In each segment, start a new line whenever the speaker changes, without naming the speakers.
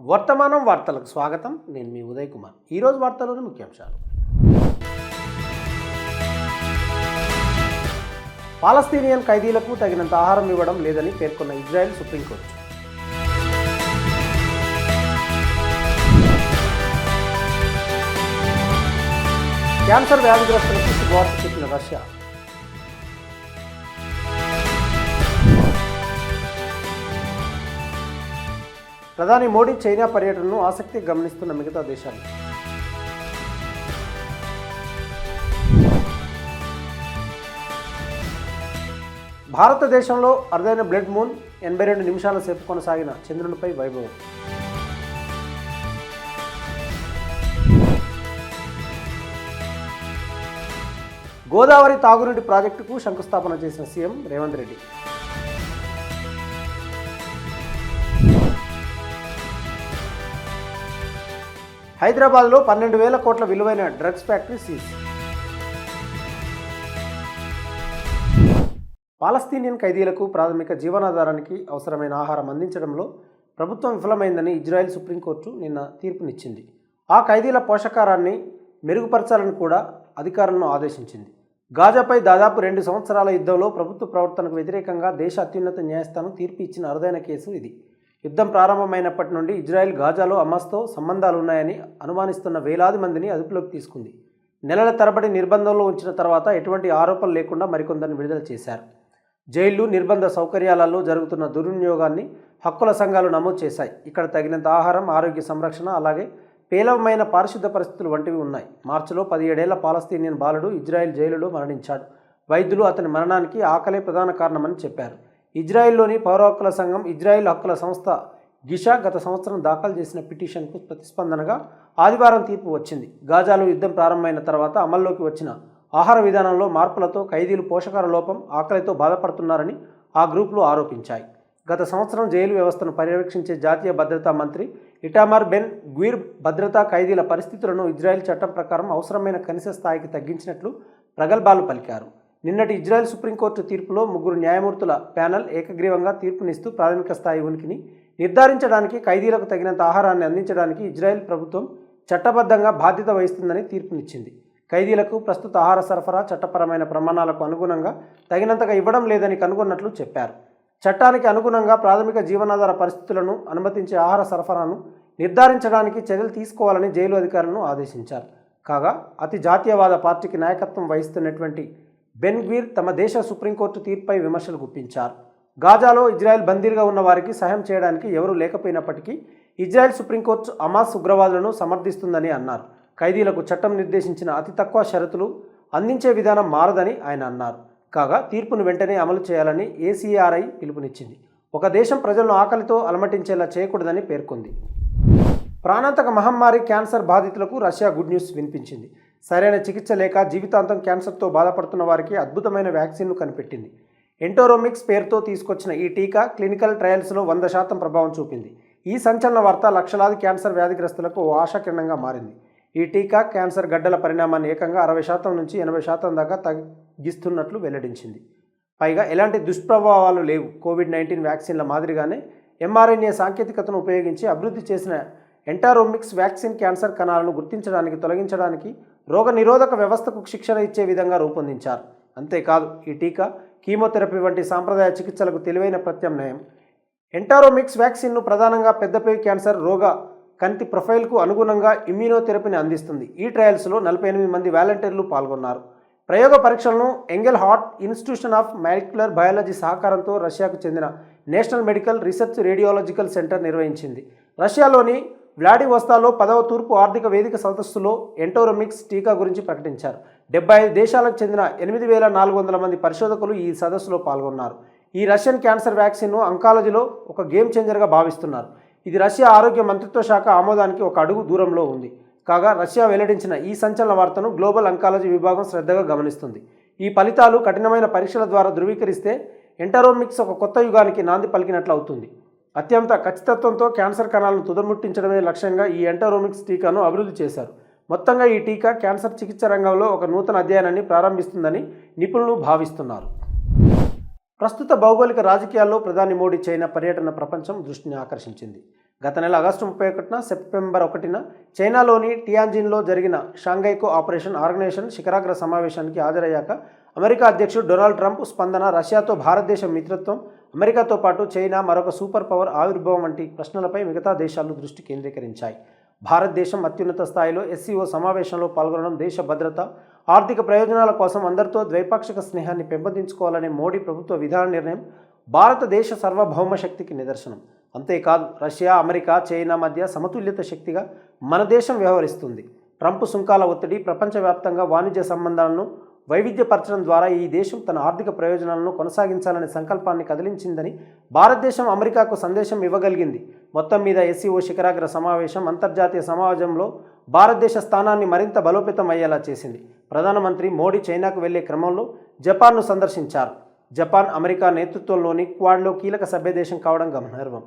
వర్తమానం వార్తలకు స్వాగతం. నేను మీ ఉదయ్ కుమార్. ఈరోజు వార్తలోని ముఖ్యాంశాలు. పాలస్తీనియన్ ఖైదీలకు తగినంత ఆహారం ఇవ్వడం లేదని పేర్కొన్న ఇజ్రాయెల్ సుప్రీంకోర్టు. క్యాన్సర్ వ్యాధిగ్రస్తులకు శుభవార్త చెప్పిన రష్యా. ప్రధాని మోడీ చైనా పర్యటనను ఆసక్తి గమనిస్తున్న మిగతా దేశాలు. భారతదేశంలో అరుదైన బ్లడ్ మూన్ ఎనభై రెండు నిమిషాల సేపు కొనసాగిన చంద్రునిపై వైభవం. గోదావరి తాగునీటి ప్రాజెక్టుకు శంకుస్థాపన చేసిన సీఎం రేవంత్ రెడ్డి. హైదరాబాద్లో పన్నెండు వేల కోట్ల విలువైన డ్రగ్స్ ఫ్యాక్టరీ సీజ్. పాలస్తీనియన్ ఖైదీలకు ప్రాథమిక జీవనాధారానికి అవసరమైన ఆహారం అందించడంలో ప్రభుత్వం విఫలమైందని ఇజ్రాయెల్ సుప్రీంకోర్టు నిన్న తీర్పునిచ్చింది. ఆ ఖైదీల పోషకారాన్ని మెరుగుపరచాలని కూడా అధికారులను ఆదేశించింది. గాజాపై దాదాపు రెండు సంవత్సరాల యుద్ధంలో ప్రభుత్వ ప్రవర్తనకు వ్యతిరేకంగా దేశ అత్యున్నత న్యాయస్థానం తీర్పు ఇచ్చిన అరుదైన కేసు ఇది. యుద్ధం ప్రారంభమైనప్పటి నుండి ఇజ్రాయెల్ గాజాలో హమాస్తో సంబంధాలు ఉన్నాయని అనుమానిస్తున్న వేలాది మందిని అదుపులోకి తీసుకుంది. నెలల తరబడి నిర్బంధంలో ఉంచిన తర్వాత ఎటువంటి ఆరోపణలు లేకుండా మరికొందరిని విడుదల చేశారు. జైళ్ళు నిర్బంధ సౌకర్యాలలో జరుగుతున్న దుర్వినియోగాన్ని హక్కుల సంఘాలు నమోదు చేశాయి. ఇక్కడ తగినంత ఆహారం ఆరోగ్య సంరక్షణ అలాగే పేలవమైన పారిశుద్ధ పరిస్థితులు వంటివి ఉన్నాయి. మార్చిలో పదిహేడేళ్ళ పాలస్తీనియన్ బాలుడు ఇజ్రాయెల్ జైలులో మరణించాడు. వైద్యులు అతని మరణానికి ఆకలే ప్రధాన కారణమని చెప్పారు. ఇజ్రాయెల్లోని పౌర హక్కుల సంఘం ఇజ్రాయెల్ హక్కుల సంస్థ గిషా గత సంవత్సరం దాఖలు చేసిన పిటిషన్కు ప్రతిస్పందనగా ఆదివారం తీర్పు వచ్చింది. గాజాలో యుద్ధం ప్రారంభమైన తర్వాత అమల్లోకి వచ్చిన ఆహార విధానంలో మార్పులతో ఖైదీలు పోషకాల లోపం ఆకలితో బాధపడుతున్నారని ఆ గ్రూపులు ఆరోపించాయి. గత సంవత్సరం జైలు వ్యవస్థను పర్యవేక్షించే జాతీయ భద్రతా మంత్రి ఇటామర్ బెన్ గ్వీర్ భద్రతా ఖైదీల పరిస్థితులను ఇజ్రాయెల్ చట్టం ప్రకారం అవసరమైన కనీస స్థాయికి తగ్గించినట్లు ప్రగల్భాలు పలికారు. నిన్నటి ఇజ్రాయెల్ సుప్రీంకోర్టు తీర్పులో ముగ్గురు న్యాయమూర్తుల ప్యానెల్ ఏకగ్రీవంగా తీర్పునిస్తూ ప్రాథమిక స్థాయి ఉనికిని నిర్ధారించడానికి ఖైదీలకు తగినంత ఆహారాన్ని అందించడానికి ఇజ్రాయెల్ ప్రభుత్వం చట్టబద్ధంగా బాధ్యత వహిస్తుందని తీర్పునిచ్చింది. ఖైదీలకు ప్రస్తుత ఆహార సరఫరా చట్టపరమైన ప్రమాణాలకు అనుగుణంగా తగినంతగా ఇవ్వడం లేదని కనుగొన్నట్లు చెప్పారు. చట్టానికి అనుగుణంగా ప్రాథమిక జీవనాధార పరిస్థితులను అనుమతించే ఆహార సరఫరాను నిర్ధారించడానికి చర్యలు తీసుకోవాలని జైలు అధికారులను ఆదేశించారు. కాగా అతి జాతీయవాద పార్టీకి నాయకత్వం వహిస్తున్నటువంటి బెన్గ్వీర్ తమ దేశ సుప్రీంకోర్టు తీర్పుపై విమర్శలు గుప్పించారు. గాజాలో ఇజ్రాయెల్ బందీలుగా ఉన్న వారికి సహాయం చేయడానికి ఎవరూ లేకపోయినప్పటికీ ఇజ్రాయెల్ సుప్రీంకోర్టు అమాస్ ఉగ్రవాదులను సమర్థిస్తుందని అన్నారు. ఖైదీలకు చట్టం నిర్దేశించిన అతి తక్కువ షరతులు అందించే విధానం మారదని ఆయన అన్నారు. కాగా తీర్పును వెంటనే అమలు చేయాలని ఏసీఆర్ఐ పిలుపునిచ్చింది. ఒక దేశం ప్రజలను ఆకలితో అలమటించేలా చేయకూడదని పేర్కొంది. ప్రాణాంతక మహమ్మారి క్యాన్సర్ బాధితులకు రష్యా గుడ్ న్యూస్ వినిపించింది. సరైన చికిత్స లేక జీవితాంతం క్యాన్సర్తో బాధపడుతున్న వారికి అద్భుతమైన వ్యాక్సిన్ను కనిపెట్టింది. ఎంటోరోమిక్స్ పేరుతో తీసుకొచ్చిన ఈ టీకా క్లినికల్ ట్రయల్స్లో వంద శాతం ప్రభావం చూపింది. ఈ సంచలన వార్త లక్షలాది క్యాన్సర్ వ్యాధిగ్రస్తులకు ఓ ఆశాకిరణంగా మారింది. ఈ టీకా క్యాన్సర్ గడ్డల పరిణామాన్ని ఏకంగా అరవై శాతం నుంచి ఎనభై శాతం దాకా తగ్గిస్తున్నట్లు వెల్లడించింది. పైగా ఎలాంటి దుష్ప్రభావాలు లేవు. కోవిడ్ నైన్టీన్ వ్యాక్సిన్ల మాదిరిగానే ఎంఆర్ఎన్ఏ సాంకేతికతను ఉపయోగించి అభివృద్ధి చేసిన ఎంటారోమిక్స్ వ్యాక్సిన్ క్యాన్సర్ కణాలను గుర్తించడానికి తొలగించడానికి రోగ నిరోధక వ్యవస్థకు శిక్షణ ఇచ్చే విధంగా రూపొందించారు. అంతేకాదు ఈ టీకా కీమోథెరపీ వంటి సాంప్రదాయ చికిత్సలకు తెలివైన ప్రత్యామ్నాయం. ఎంటారోమిక్స్ వ్యాక్సిన్ను ప్రధానంగా పెద్దపేగు క్యాన్సర్ రోగ కంటి ప్రొఫైల్కు అనుగుణంగా ఇమ్యూనోథెరపీని అందిస్తుంది. ఈ ట్రయల్స్లో నలభై ఎనిమిది మంది వాలంటీర్లు పాల్గొన్నారు. ప్రయోగ పరీక్షలను Engelhardt institution of molecular biology సహకారంతో రష్యాకు చెందిన national medical research radiological centre నిర్వహించింది. రష్యాలోని వ్లాడివోస్తాలో పదవ తూర్పు ఆర్థిక వేదిక సదస్సులో ఎంటోరమిక్స్ టీకా గురించి ప్రకటించారు. డెబ్బై ఐదు దేశాలకు చెందిన ఎనిమిది వేల నాలుగు వందల మంది పరిశోధకులు ఈ సదస్సులో పాల్గొన్నారు. ఈ రష్యన్ క్యాన్సర్ వ్యాక్సిన్ను అంకాలజీలో ఒక గేమ్ చేంజర్గా భావిస్తున్నారు. ఇది రష్యా ఆరోగ్య మంత్రిత్వ శాఖ ఆమోదానికి ఒక అడుగు దూరంలో ఉంది. కాగా రష్యా వెల్లడించిన ఈ సంచలన వార్తను గ్లోబల్ అంకాలజీ విభాగం శ్రద్ధగా గమనిస్తుంది. ఈ ఫలితాలు కఠినమైన పరీక్షల ద్వారా ధృవీకరిస్తే ఎంటరోమిక్స్ ఒక కొత్త యుగానికి నాంది పలికినట్లు అవుతుంది. అత్యంత ఖచ్చితత్వంతో క్యాన్సర్ కణాలను తుదముట్టించడమే లక్ష్యంగా ఈ ఎంటరోమిక్స్ టీకాను అభివృద్ధి చేశారు. మొత్తంగా ఈ టీకా క్యాన్సర్ చికిత్స రంగంలో ఒక నూతన అధ్యయనాన్ని ప్రారంభిస్తుందని నిపుణులు భావిస్తున్నారు. ప్రస్తుత భౌగోళిక రాజకీయాల్లో ప్రధాని మోడీ చైనా పర్యటన ప్రపంచం దృష్టిని ఆకర్షించింది. గత నెల ఆగస్టు ముప్పై ఒకటిన సెప్టెంబర్ ఒకటిన చైనాలోని టియాన్జిన్లో జరిగిన షాంఘైకో ఆపరేషన్ ఆర్గనైజేషన్ శిఖరాగ్ర సమావేశానికి హాజరయ్యాక అమెరికా అధ్యక్షుడు డొనాల్డ్ ట్రంప్ స్పందన రష్యాతో భారతదేశ మిత్రత్వం అమెరికాతో పాటు చైనా మరొక సూపర్ పవర్ ఆవిర్భావం వంటి ప్రశ్నలపై మిగతా దేశాలు దృష్టి కేంద్రీకరించాయి. భారతదేశం అత్యున్నత స్థాయిలో ఎస్సీఓ సమావేశంలో పాల్గొనడం దేశ భద్రత ఆర్థిక ప్రయోజనాల కోసం అందరితో ద్వైపాక్షిక స్నేహాన్ని పెంపొందించుకోవాలనే మోడీ ప్రభుత్వ విధాన నిర్ణయం భారతదేశ సార్వభౌమ శక్తికి నిదర్శనం. అంతేకాదు రష్యా అమెరికా చైనా మధ్య సమతుల్యత శక్తిగా మన దేశం వ్యవహరిస్తుంది. ట్రంప్ సుంకాల ఒత్తిడి ప్రపంచవ్యాప్తంగా వాణిజ్య సంబంధాలను వైవిధ్యపరచడం ద్వారా ఈ దేశం తన ఆర్థిక ప్రయోజనాలను కొనసాగించాలనే సంకల్పాన్ని కదిలించిందని భారతదేశం అమెరికాకు సందేశం ఇవ్వగలిగింది. మొత్తం మీద ఎస్సీఓ శిఖరాగ్ర సమావేశం అంతర్జాతీయ సమాజంలో భారతదేశ స్థానాన్ని మరింత బలోపేతం అయ్యేలా చేసింది. ప్రధానమంత్రి మోడీ చైనాకు వెళ్ళే క్రమంలో జపాన్ను సందర్శించారు. జపాన్ అమెరికా నేతృత్వంలోని క్వాడ్లో కీలక సభ్యదేశం కావడం గమనార్హం.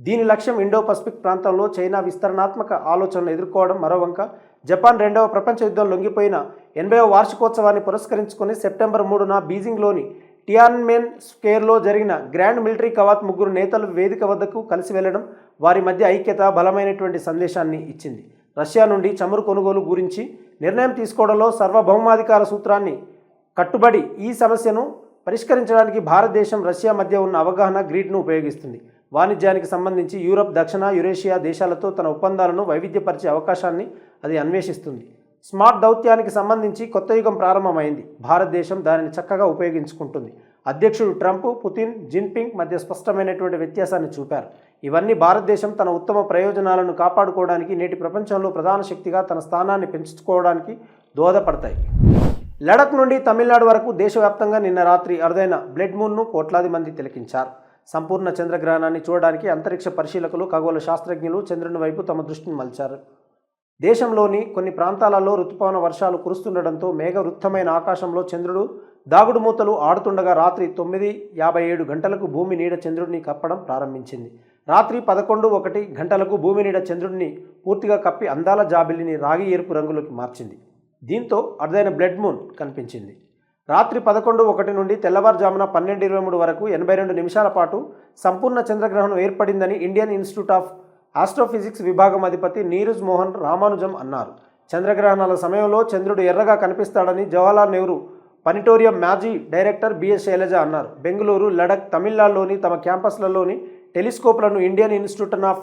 దీని లక్ష్యం ఇండో పసిఫిక్ ప్రాంతంలో చైనా విస్తరణాత్మక ఆలోచనలు ఎదుర్కోవడం మరోవంక జపాన్ రెండవ ప్రపంచ యుద్ధం లొంగిపోయిన ఎనభైవ వార్షికోత్సవాన్ని పురస్కరించుకుని సెప్టెంబర్ మూడున బీజింగ్లోని టియాన్మెన్ స్క్వేర్లో జరిగిన గ్రాండ్ మిలిటరీ కవాత్ ముగ్గురు నేతలు వేదిక వద్దకు కలిసి వెళ్ళడం వారి మధ్య ఐక్యత బలమైనటువంటి సందేశాన్ని ఇచ్చింది. రష్యా నుండి చమురు కొనుగోలు గురించి నిర్ణయం తీసుకోవడంలో సార్వభౌమాధికార సూత్రాన్ని కట్టుబడి ఈ సమస్యను పరిష్కరించడానికి భారతదేశం రష్యా మధ్య ఉన్న అవగాహన గ్రీడ్ను ఉపయోగిస్తుంది. వాణిజ్యానికి సంబంధించి యూరప్ దక్షిణ యురేషియా దేశాలతో తన ఒప్పందాలను వైవిధ్యపరిచే అవకాశాన్ని అది అన్వేషిస్తుంది. స్మార్ట్ దౌత్యానికి సంబంధించి కొత్త యుగం ప్రారంభమైంది. భారతదేశం దానిని చక్కగా ఉపయోగించుకుంటుంది. అధ్యక్షుడు ట్రంప్ పుతిన్ జిన్పింగ్ మధ్య స్పష్టమైనటువంటి వ్యత్యాసాన్ని చూపారు. ఇవన్నీ భారతదేశం తన ఉత్తమ ప్రయోజనాలను కాపాడుకోవడానికి నేటి ప్రపంచంలో ప్రధాన శక్తిగా తన స్థానాన్ని పెంచుకోవడానికి దోహదపడతాయి. లడక్ నుండి తమిళనాడు వరకు దేశవ్యాప్తంగా నిన్న రాత్రి అరుదైన బ్లడ్ మూన్ను కోట్లాది మంది తిలకించారు. సంపూర్ణ చంద్రగ్రహణాన్ని చూడడానికి అంతరిక్ష పరిశీలకులు ఖగోళ శాస్త్రజ్ఞులు చంద్రుని వైపు తమ దృష్టిని మలిచారు. దేశంలోని కొన్ని ప్రాంతాలలో రుతుపవన వర్షాలు కురుస్తుండటంతో మేఘవృత్తమైన ఆకాశంలో చంద్రుడు దాగుడు మూతలు ఆడుతుండగా రాత్రి తొమ్మిది యాభై ఏడు గంటలకు భూమి నీడ చంద్రుడిని కప్పడం ప్రారంభించింది. రాత్రి పదకొండు ఒకటి గంటలకు భూమి నీడ చంద్రుడిని పూర్తిగా కప్పి అందాల జాబిలిని రాగి ఎరుపు రంగులోకి మార్చింది. దీంతో అరుదైన బ్లడ్ మూన్ కనిపించింది. రాత్రి పదకొండు ఒకటి నుండి తెల్లవారుజామున పన్నెండు ఇరవై మూడు వరకు ఎనభై రెండు నిమిషాల పాటు సంపూర్ణ చంద్రగ్రహణం ఏర్పడిందని ఇండియన్ ఇన్స్టిట్యూట్ ఆఫ్ ఆస్ట్రోఫిజిక్స్ విభాగం అధిపతి నీరజ్ మోహన్ రామానుజం అన్నారు. చంద్రగ్రహణాల సమయంలో చంద్రుడు ఎర్రగా కనిపిస్తాడని జవహర్లాల్ నెహ్రూ పనిటోరియం మాజీ డైరెక్టర్ బిఎస్ శైలజ అన్నారు. బెంగళూరు లడక్ తమిళనాడులోని తమ క్యాంపస్లలోని టెలిస్కోప్లను ఇండియన్ ఇన్స్టిట్యూట్ ఆఫ్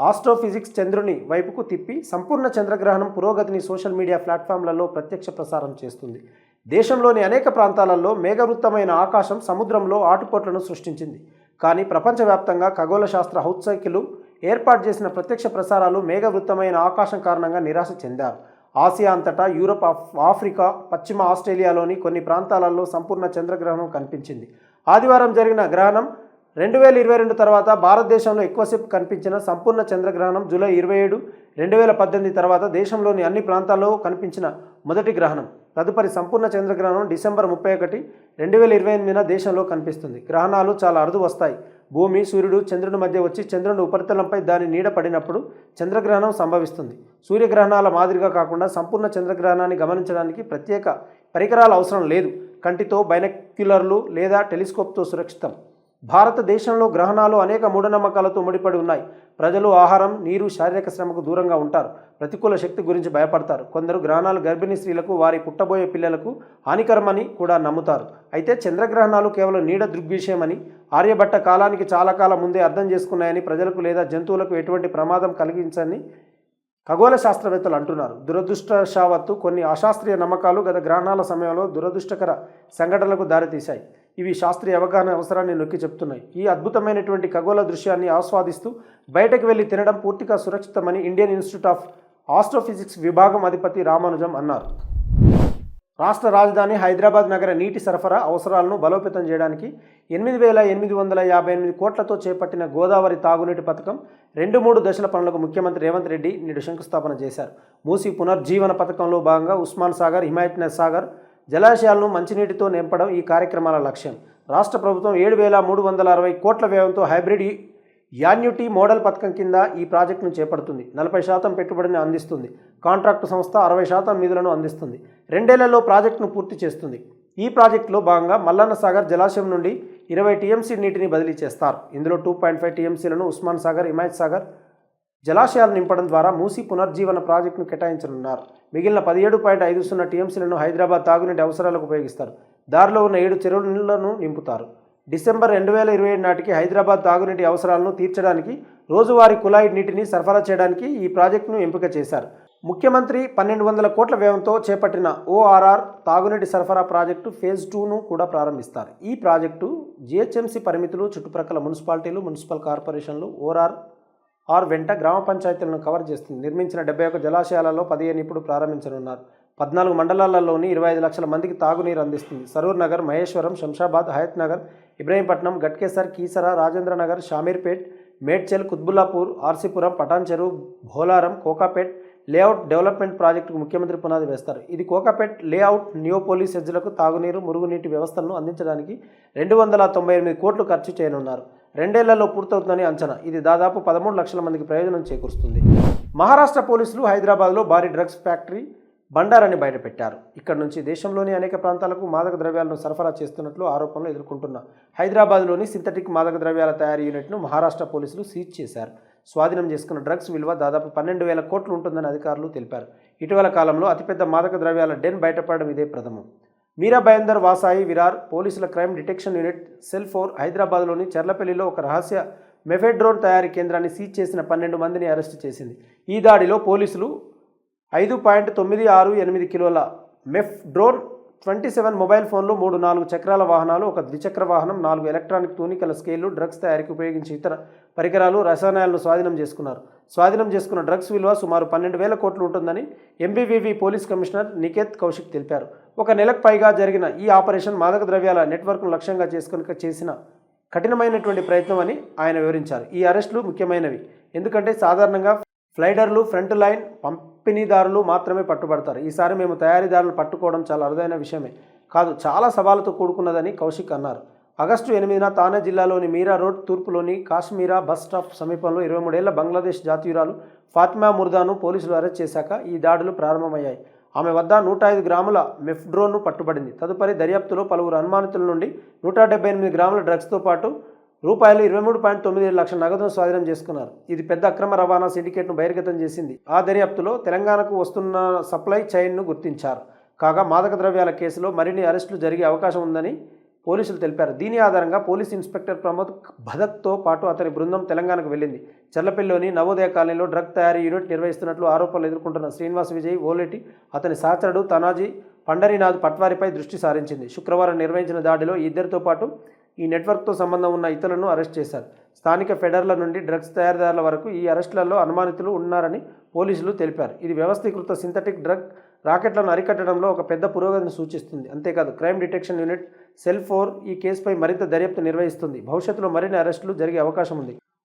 ఆస్ట్రోఫిజిక్స్ చంద్రుని వైపుకు తిప్పి సంపూర్ణ చంద్రగ్రహణం పురోగతిని సోషల్ మీడియా ప్లాట్ఫామ్లలో ప్రత్యక్ష ప్రసారం చేస్తుంది. దేశంలోని అనేక ప్రాంతాలలో మేఘవృత్తమైన ఆకాశం సముద్రంలో ఆటుపోట్లను సృష్టించింది. కానీ ప్రపంచవ్యాప్తంగా ఖగోళ శాస్త్ర ఔత్సాహికులు ఏర్పాటు చేసిన ప్రత్యక్ష ప్రసారాలు మేఘవృత్తమైన ఆకాశం కారణంగా నిరాశ చెందారు. ఆసియా అంతటా యూరప్ ఆఫ్- ఆఫ్రికా పశ్చిమ ఆస్ట్రేలియాలోని కొన్ని ప్రాంతాలలో సంపూర్ణ చంద్రగ్రహణం కనిపించింది. ఆదివారం జరిగిన గ్రహణం రెండు వేల ఇరవై రెండు తర్వాత భారతదేశంలో ఎక్కువసేపు కనిపించిన సంపూర్ణ చంద్రగ్రహణం జూలై ఇరవై ఏడు రెండు వేల పద్దెనిమిది తర్వాత దేశంలోని అన్ని ప్రాంతాల్లో కనిపించిన మొదటి గ్రహణం. తదుపరి సంపూర్ణ చంద్రగ్రహణం డిసెంబర్ ముప్పై ఒకటి రెండు వేల ఇరవై ఎనిమిదిన దేశంలో కనిపిస్తుంది. గ్రహణాలు చాలా అరుదు వస్తాయి. భూమి సూర్యుడు చంద్రుని మధ్య వచ్చి చంద్రుని ఉపరితలంపై దాని నీడ పడినప్పుడు చంద్రగ్రహణం సంభవిస్తుంది. సూర్యగ్రహణాల మాదిరిగా కాకుండా సంపూర్ణ చంద్రగ్రహణాన్ని గమనించడానికి ప్రత్యేక పరికరాలు అవసరం లేదు. కంటితో బైనక్యులర్లు లేదా టెలిస్కోప్తో సురక్షితం. భారతదేశంలో గ్రహణాలు అనేక మూఢనమ్మకాలతో ముడిపడి ఉన్నాయి. ప్రజలు ఆహారం నీరు శారీరక శ్రమకు దూరంగా ఉంటారు. ప్రతికూల శక్తి గురించి భయపడతారు. కొందరు గ్రహణాలు గర్భిణీ స్త్రీలకు వారి పుట్టబోయే పిల్లలకు హానికరమని కూడా నమ్ముతారు. అయితే చంద్రగ్రహణాలు కేవలం నీడ దృగ్విషయమని ఆర్యభట్ట కాలానికి చాలా కాలం ముందే అర్థం చేసుకున్నాయని ప్రజలకు లేదా జంతువులకు ఎటువంటి ప్రమాదం కలిగించని ఖగోళ శాస్త్రవేత్తలు అంటున్నారు. దురదృష్టశావత్తు కొన్ని అశాస్త్రీయ నమ్మకాలు గత గ్రహణాల సమయంలో దురదృష్టకర సంఘటనలకు దారితీశాయి. ఇవి శాస్త్రీయ అవగాహన అవసరాన్ని నొక్కి చెప్తున్నాయి. ఈ అద్భుతమైనటువంటి ఖగోళ దృశ్యాన్ని ఆస్వాదిస్తూ బయటకు వెళ్ళి తినడం పూర్తిగా సురక్షితమని ఇండియన్ ఇన్స్టిట్యూట్ ఆఫ్ ఆస్ట్రోఫిజిక్స్ విభాగం అధిపతి రామానుజం అన్నారు. రాష్ట్ర రాజధాని హైదరాబాద్ నగర నీటి సరఫరా అవసరాలను బలోపేతం చేయడానికి ఎనిమిది వేల ఎనిమిది వందల యాభై ఎనిమిది కోట్లతో చేపట్టిన గోదావరి తాగునీటి పథకం రెండు మూడు దశల పనులకు ముఖ్యమంత్రి రేవంత్ రెడ్డి నేడు శంకుస్థాపన చేశారు. మూసి పునర్జీవన పథకంలో భాగంగా ఉస్మాన్ సాగర్ హిమాయత్ సాగర్ జలాశయాలను మంచినీటితో నింపడం ఈ కార్యక్రమాల లక్ష్యం. రాష్ట్ర ప్రభుత్వం ఏడు వేల మూడు వందల అరవై కోట్ల వ్యయంతో హైబ్రిడ్ యాన్యుటీ మోడల్ పథకం కింద ఈ ప్రాజెక్టును చేపడుతుంది. నలభై శాతం పెట్టుబడిని అందిస్తుంది. కాంట్రాక్టు సంస్థ అరవై శాతం నిధులను అందిస్తుంది. రెండేళ్ళలో ప్రాజెక్టును పూర్తి చేస్తుంది. ఈ ప్రాజెక్టులో భాగంగా మల్లన్న సాగర్ జలాశయం నుండి ఇరవై టీఎంసీ నీటిని బదిలీ చేస్తారు. ఇందులో టూ పాయింట్ ఫైవ్ టీఎంసీలను ఉస్మాన్ సాగర్ హిమాయత్ సాగర్ జలాశయాలు నింపడం ద్వారా మూసి పునర్జీవన ప్రాజెక్టును కేటాయించనున్నారు. మిగిలిన పదిహేడు పాయింట్ ఐదు సున్నా టీఎంసీలను హైదరాబాద్ తాగునీటి అవసరాలకు ఉపయోగిస్తారు. దారిలో ఉన్న ఏడు చెరువులను నింపుతారు. డిసెంబర్ రెండు వేల ఇరవై ఏడు నాటికి హైదరాబాద్ తాగునీటి అవసరాలను తీర్చడానికి రోజువారీ కుళాయి నీటిని సరఫరా చేయడానికి ఈ ప్రాజెక్టును ఎంపిక చేశారు. ముఖ్యమంత్రి పన్నెండు వందల కోట్ల వ్యయంతో చేపట్టిన ఓఆర్ఆర్ తాగునీటి సరఫరా ప్రాజెక్టు ఫేజ్ టూను కూడా ప్రారంభిస్తారు. ఈ ప్రాజెక్టు జిహెచ్ఎంసీ పరిమితులు చుట్టుప్రక్కల మున్సిపాలిటీలు మున్సిపల్ కార్పొరేషన్లు ఓఆర్ ఆర్ వెంట గ్రామ పంచాయతీలను కవర్ చేస్తుంది. నిర్మించిన డెబ్బై ఒక్క జలాశయాలలో పదిహేను ఇప్పుడు ప్రారంభించనున్నారు. పద్నాలుగు మండలాలలోని ఇరవై ఐదు లక్షల మందికి తాగునీరు అందిస్తుంది. సరూర్ నగర్ మహేశ్వరం శంషాబాద్ హయత్ నగర్ ఇబ్రహీంపట్నం గట్కేసర్ కీసర రాజేంద్ర నగర్ షామీర్పేట్ మేడ్చల్ కుత్బుల్లాపూర్ ఆర్సీపురం పటాన్చెరు భోలారం కోకాపేట్ లేఅవుట్ డెవలప్మెంట్ ప్రాజెక్టుకు ముఖ్యమంత్రి పునాది వేస్తారు. ఇది కోకాపేట్ లేఅవుట్ నియోపోలిస్ ఎజ్జలకు తాగునీరు మురుగునీటి వ్యవస్థలను అందించడానికి రెండు వందల తొంభై ఎనిమిది కోట్లు ఖర్చు చేయనున్నారు. రెండేళ్ళలో పూర్తవుతుందని అంచనా. ఇది దాదాపు పదమూడు లక్షల మందికి ప్రయోజనం చేకూరుస్తుంది. మహారాష్ట్ర పోలీసులు హైదరాబాద్లో భారీ డ్రగ్స్ ఫ్యాక్టరీ బండారాన్ని బయటపెట్టారు. ఇక్కడ నుంచి దేశంలోని అనేక ప్రాంతాలకు మాదక ద్రవ్యాలను సరఫరా చేస్తున్నట్లు ఆరోపణలు ఎదుర్కొంటున్న హైదరాబాద్లోని సింథటిక్ మాదక ద్రవ్యాల తయారీ యూనిట్ను మహారాష్ట్ర పోలీసులు సీజ్ చేశారు. స్వాధీనం చేసుకున్న డ్రగ్స్ విలువ దాదాపు పన్నెండు వేల కోట్లు ఉంటుందని అధికారులు తెలిపారు. ఇటీవల కాలంలో అతిపెద్ద మాదక ద్రవ్యాల డెన్ బయటపడడం ఇదే ప్రథమం. మీరా భయందర్ వాసాయి విరార్ పోలీసుల crime detection unit cell four హైదరాబాద్లోని చర్లపల్లిలో ఒక రహస్య మెఫెడ్రోన్ తయారీ కేంద్రాన్ని సీజ్ చేసిన పన్నెండు మందిని అరెస్టు చేసింది. ఈ దాడిలో పోలీసులు ఐదు పాయింట్ తొమ్మిది ఆరు ఎనిమిది కిలోల mephedrone twenty seven mobile ఫోన్లు మూడు నాలుగు చక్రాల వాహనాలు ఒక ద్విచక్ర వాహనం నాలుగు ఎలక్ట్రానిక్ తూనికల స్కేళ్ళు డ్రగ్స్ తయారీకి ఉపయోగించే ఇతర పరికరాలు రసాయనాలను స్వాధీనం చేసుకున్నారు. స్వాధీనం చేసుకున్న డ్రగ్స్ విలువ సుమారు పన్నెండు వేల కోట్లు ఉంటుందని MBVV police commissioner Niket Kaushik తెలిపారు. ఒక నెలకు పైగా జరిగిన ఈ ఆపరేషన్ మాదక ద్రవ్యాల నెట్వర్క్ను లక్ష్యంగా చేసుకుని చేసిన కఠినమైనటువంటి ప్రయత్నం అని ఆయన వివరించారు. ఈ అరెస్టులు ముఖ్యమైనవి. ఎందుకంటే సాధారణంగా ఫ్లైడర్లు ఫ్రంట్ లైన్ పంపిణీదారులు మాత్రమే పట్టుబడతారు. ఈసారి మేము తయారీదారులు పట్టుకోవడం చాలా అరుదైన విషయమే. కాదు చాలా సవాలుతో కూడుకున్నదని కౌశిక్ అన్నారు. ఆగస్టు ఎనిమిదిన తానే జిల్లాలోని మీరా రోడ్ తూర్పులోని కాశ్మీరా బస్ స్టాప్ సమీపంలో ఇరవై మూడేళ్ళ బంగ్లాదేశ్ జాతీయురాలు ఫాతిమా ముర్దాను పోలీసులు అరెస్ట్ చేశాక ఈ దాడులు ప్రారంభమయ్యాయి. ఆమె వద్ద నూట ఐదు గ్రాముల మెఫ్డ్రోన్ను పట్టుబడింది. తదుపరి దర్యాప్తులో పలువురు అనుమానితుల నుండి నూట డెబ్బై ఎనిమిది గ్రాముల డ్రగ్స్తో పాటు రూపాయలు ఇరవై మూడు పాయింట్ తొమ్మిది ఏడు లక్షల నగదును స్వాధీనం చేసుకున్నారు. ఇది పెద్ద అక్రమ రవాణా సిండికేట్ను బహిర్గతం చేసింది. ఆ దర్యాప్తులో తెలంగాణకు వస్తున్న సప్లై చైన్ను గుర్తించారు. కాగా మాదక ద్రవ్యాల కేసులో మరిన్ని అరెస్టులు జరిగే అవకాశం ఉందని పోలీసులు తెలిపారు. దీని ఆధారంగా పోలీస్ ఇన్స్పెక్టర్ ప్రమోద్ భదత్తో పాటు అతని బృందం తెలంగాణకు వెళ్ళింది. చర్లపల్లిలోని నవోదయ కాలనీలో డ్రగ్ తయారీ యూనిట్ నిర్వహిస్తున్నట్లు ఆరోపణలు ఎదుర్కొంటున్న శ్రీనివాస్ విజయ్ ఓలేటి అతని సహచరుడు తనాజీ పండరీనాథ్ పట్వారిపై దృష్టి సారించింది. శుక్రవారం నిర్వహించిన దాడిలో ఈ ఇద్దరితో పాటు ఈ నెట్వర్క్తో సంబంధం ఉన్న ఇతరులను అరెస్ట్ చేశారు. స్థానిక ఫెడర్ల నుండి డ్రగ్స్ తయారీదారుల వరకు ఈ అరెస్టులలో అనుమానితులు ఉన్నారని పోలీసులు తెలిపారు. ఇది వ్యవస్థీకృత సింథటిక్ డ్రగ్ రాకెట్లను అరికట్టడంలో ఒక పెద్ద పురోగతిని సూచిస్తుంది. అంతేకాదు crime detection unit cell four ఈ కేసుపై మరింత దర్యాప్తు నిర్వహిస్తుంది. భవిష్యత్తులో మరిన్ని అరెస్టులు జరిగే అవకాశం ఉంది.